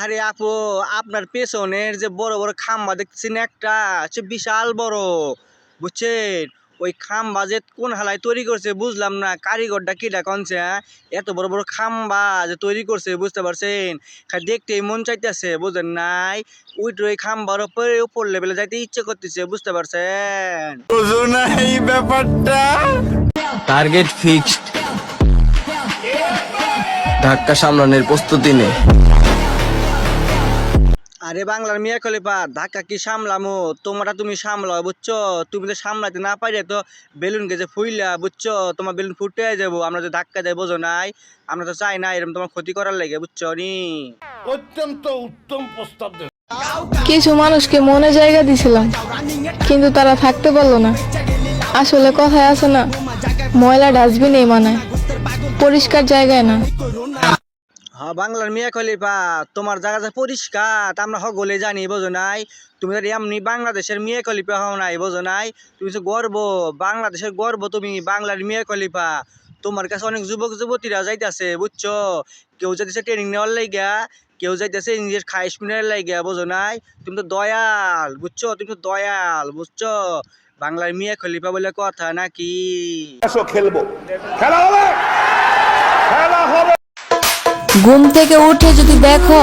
আরে আপু আপনার পেছনের যে বড় বড় খাম্বা দেখতেছেন একটা সে বিশাল বড় বুঝছেন? ওই খাম্বা যে কোন হালায় তৈরি করছে বুঝলাম না কারিগরটা কিটা কনছে হ্যাঁ? এত বড় বড় খাম্বা যে তৈরি করছে বুঝতে পারছেন? খালি দেখতেই মন চাইতেছে বুঝেন নাই? উইট ওই খাম্বার উপরে উপর লেভেলে যাইতে ইচ্ছে করতেছে বুঝতে পারছেন? এই ব্যাপারটা। টার্গেট ফিক্সড ধাক্কা সামলানোর প্রস্তুতি নে। আরে বাংলার মিয়া খলিফা ধাক্কা কি সামলামো? তোমরা তুমি সামলাও বুঝছ? তুমি তো সামলাতে না পারে তো বেলুন গেছে ফুইলা বুঝছ? তোমার বেলুন ফুটে যাব আমরা তো ধাক্কা দেয় বোঝো নাই? আমরা তো চাই না এরকম তোমার ক্ষতি করার লাগে বুঝছ নি? অত্যন্ত উত্তম প্রস্তাব কিছু মানুষকে মনে জায়গা দিছিলাম কিন্তু তারা থাকতে পারল না। আসলে কথায় আছে না ময়লা ডাস্টবিন ডাস্টবিনেই মানায় পরিষ্কার জায়গায় না। হ্যাঁ বাংলার মিয়া খলিফা তোমার জায়গা যে পরিষ্কার আমরা সকলে জানি, বোঝো নাই? তুমি তো এমনি বাংলাদেশের মিয়া খলিফা হও নাই, বোঝো নাই? তুমি তো গর্ব, বাংলাদেশের গর্ব তুমি বাংলার মিয়া খলিফা তোমার কাছে অনেক যুবক যুবতীরা যাইতেছে, বুঝছ? কেউ যাইতেছে ট্রেনিং নেওয়ার লাইগা, কেউ যাইতেছে নিজের খাইশ মিনার লাইগা, বোঝো নাই? তুমি তো দয়াল, বুঝছ? তুমি তো দয়াল, বুঝছ? বাংলার মিয়া খলিফা বলে কথা নাকি? খেলব। খেলা হবে? ঘুম থেকে উঠে যদি দেখো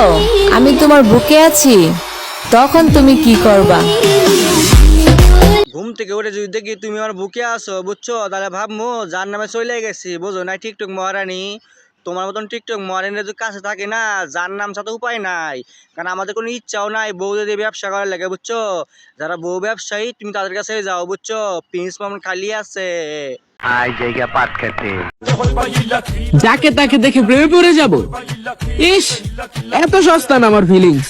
আমি তোমার বুকে আছি, তখন তুমি কি করবা? ঘুম থেকে উঠে যদি দেখি তুমি আমার বুকে আসো বুঝছ? তাহলে ভাবমো, যার নামে চলে গেছি, বুঝো না টিকটক মহারানী। তোমার মতন টিকটক মহারানীর যদি কাছে থাকে না, যার নাম সাথে উপায় নাই। কারণ আমাদের কোনো ইচ্ছাও নাই বউ যদি ব্যবসা করার লাগে, বুঝছ? যারা বউ ব্যবসায়ী, তুমি তাদের কাছে যাও, বুঝছ? প্রিন্স মামুন খালি আছে। যাকে তাকে দেখে প্রেমে পড়ে যাব। ইস এত সস্তা না আমার ফিলিংস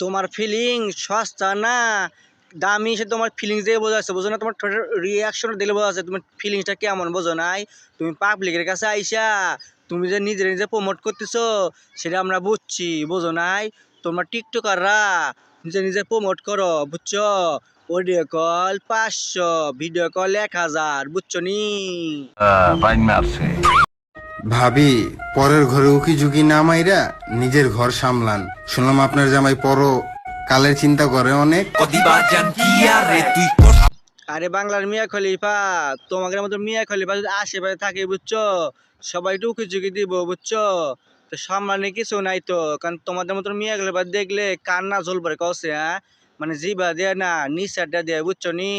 তোমার ফিলিং সস্তা না। দামি সে তোমার ফিলিংস দিয়ে বোঝা যাচ্ছে। বোঝো না তোমার রিয়াকশন দিলে বোঝা যাচ্ছে তোমার ফিলিংসটা কেমন বোঝো নাই? তুমি পাবলিকের কাছে আইসা তুমি যে নিজে নিজে প্রমোট করতেছো সেটা আমরা বুঝছি বোঝো নাই? তোমরা টিকটকাররা নিজে নিজে প্রমোট করো বুঝছ? অডিও কল পাঁচশো ভিডিও কল এক হাজার বুঝছ নি? ভাবি পরের ঘরে উকি ঝুঁকি না মাইরা নিজের ঘর সামলান। শুনলাম আপনার জামাই পর কালের চিন্তা করে অনেক। আরে বাংলার মিয়া খলিফা তোমাদের মতো মিয়া খলিফা যদি আশেপাশে থাকে বুঝছ? সবাই টুকি চুকি দিব বুঝছ? তো সামনে কিছু নাই তো কারণ তোমাদের মতো মিয়া খলিফা দেখলে কান্না ঝোল পরে কষে হ্যাঁ? মানে জিবা দেয় না নিশাটা দেয় বুঝছ নি?